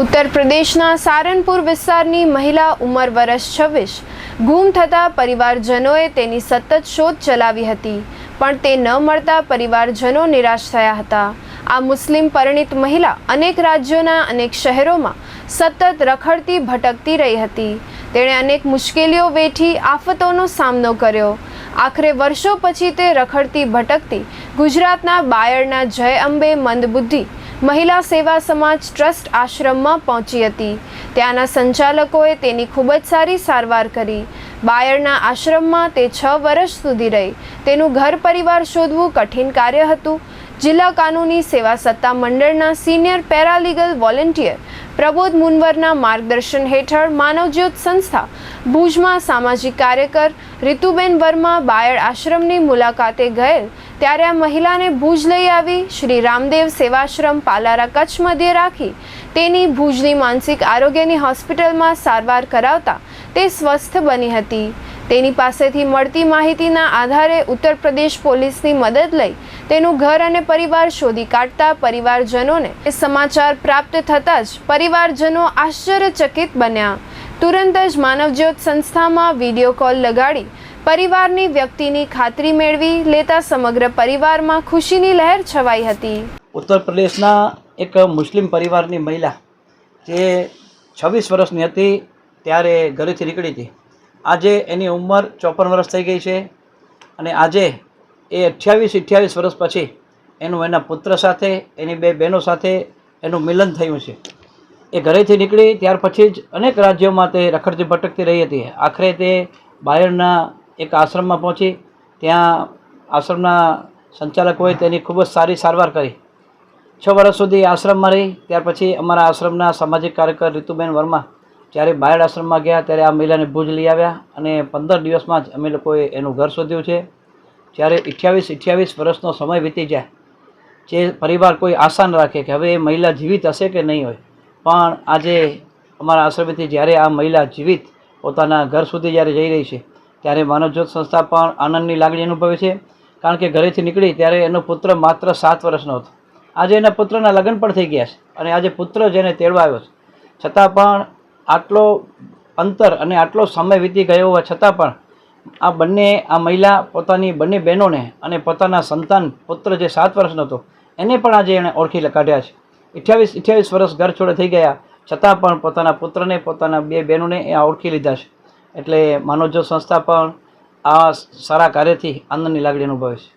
ઉત્તર પ્રદેશના સારનપુર વિસ્તારની મહિલા ઉંમર વર્ષ છવ્વીસ. ગુમ થતા પરિવારજનોએ તેની સતત શોધ ચલાવી હતી, પણ તે ન મળતા પરિવારજનો નિરાશ થયા હતા. આ મુસ્લિમ પરિણિત મહિલા અનેક રાજ્યોના અનેક શહેરોમાં સતત રખડતી ભટકતી રહી હતી. તેણે અનેક મુશ્કેલીઓ વેઠી આફતોનો સામનો કર્યો. આખરે વર્ષો પછી તે રખડતી ભટકતી ગુજરાતના બાયડના જય અંબે મંદબુદ્ધિ મહિલા સેવા સમાજ ટ્રસ્ટ આશ્રમમાં પહોંચી હતી. ત્યાંના સંચાલકોએ તેની ખૂબ જ સારી સારવાર કરી. બાયરના આશ્રમમાં તે છ વર્ષ સુધી રહી. તેનું ઘર પરિવાર શોધવું કઠિન કાર્ય હતું. જિલ્લા કાનૂની સેવા સત્તા મંડળના સિનિયર પેરાલીગલ વોલેન્ટિયર પ્રબોધ મુનવરના માર્ગદર્શન હેઠળ માનવજ્યોત સંસ્થા ભુજમાં સામાજિક કાર્યકર રીતુબેન વર્મા બાયડ આશ્રમની મુલાકાતે ગયેલ ત્યારે આ મહિલાને ભુજ લઈ આવી. શ્રી રામદેવ સેવાશ્રમ પાલારા કચ્છ મધ્યે રાખી તેની ભુજની માનસિક આરોગ્યની હોસ્પિટલમાં સારવાર કરાવતા તે સ્વસ્થ બની હતી. તેની પાસેથી મળતી માહિતીના આધારે ઉત્તર પ્રદેશ પોલીસની મદદ લઈ તેનું ઘર અને પરિવાર શોધી કાઢતા પરિવારજનોને સમાચાર પ્રાપ્ત થતાં જ પરિવારજનો આશ્ચર્યચકિત બન્યા. તુરંત જ માનવજ્યોત સંસ્થામાં વીડિયો કોલ લગાડી પરિવારની વ્યક્તિની ખાતરી મેળવી લેતા સમગ્ર પરિવારમાં ખુશીની લહેર છવાઈ હતી. ઉત્તર પ્રદેશના એક મુસ્લિમ પરિવારની મહિલા જે છવ્વીસ વર્ષની હતી, ત્યારે ઘરેથી નીકળી હતી. આજે એની ઉંમર ચોપન વર્ષ થઈ ગઈ છે અને આજે એ અઠ્યાવીસ અઠ્યાવીસ વર્ષ પછી એનું એના પુત્ર સાથે, એની બે બહેનો સાથે એનું મિલન થયું છે. એ ઘરેથી નીકળી ત્યાર પછી જ અનેક રાજ્યોમાં તે રખડતી ભટકતી રહી હતી. આખરે તે બાયડના એક આશ્રમમાં પહોંચી, ત્યાં આશ્રમના સંચાલકોએ તેની ખૂબ જ સારી સારવાર કરી. છ વર્ષ સુધી આશ્રમમાં રહી, ત્યાર પછી અમારા આશ્રમના સામાજિક કાર્યકર રીતુબેન વર્મા જ્યારે બાયડ આશ્રમમાં ગયા ત્યારે આ મહિલાને ભુજ લઈ આવ્યા અને પંદર દિવસમાં જ અમે લોકોએ એનું ઘર શોધ્યું છે. જ્યારે અઠ્યાવીસ અઠ્યાવીસ વર્ષનો સમય વીતી જાય, જે પરિવાર કોઈ આશા ન રાખે કે હવે એ મહિલા જીવિત હશે કે નહીં હોય. પણ આજે અમારા આશ્રમેથી જ્યારે આ મહિલા જીવિત પોતાના ઘર સુધી જ્યારે જઈ રહી છે ત્યારે માનવજ્યોત સંસ્થા પણ આનંદની લાગણી અનુભવે છે. કારણ કે ઘરેથી નીકળી ત્યારે એનો પુત્ર માત્ર સાત વર્ષનો હતો. આજે એના પુત્રના લગ્ન પણ થઈ ગયા છે અને આજે પુત્ર જેને તેડવા આવ્યો છે. છતાં પણ આટલો અંતર અને આટલો સમય વીતી ગયો હોવા છતાં પણ આ બંને, આ મહિલા પોતાની બંને બહેનોને અને પોતાના સંતાન પુત્ર જે સાત વર્ષનો હતો, એને પણ આજે એણે ઓળખી કાઢ્યા છે. અઠ્યાવીસ અઠ્યાવીસ વર્ષ ઘર છોડે થઈ ગયા. છતાં પણ પોતાના પુત્રને, પોતાના બે બહેનોને એ ઓળખી લીધા છે. એટલે માનવજ્યોત સંસ્થા પણ આ સારા કાર્યથી આનંદની લાગણી અનુભવે છે.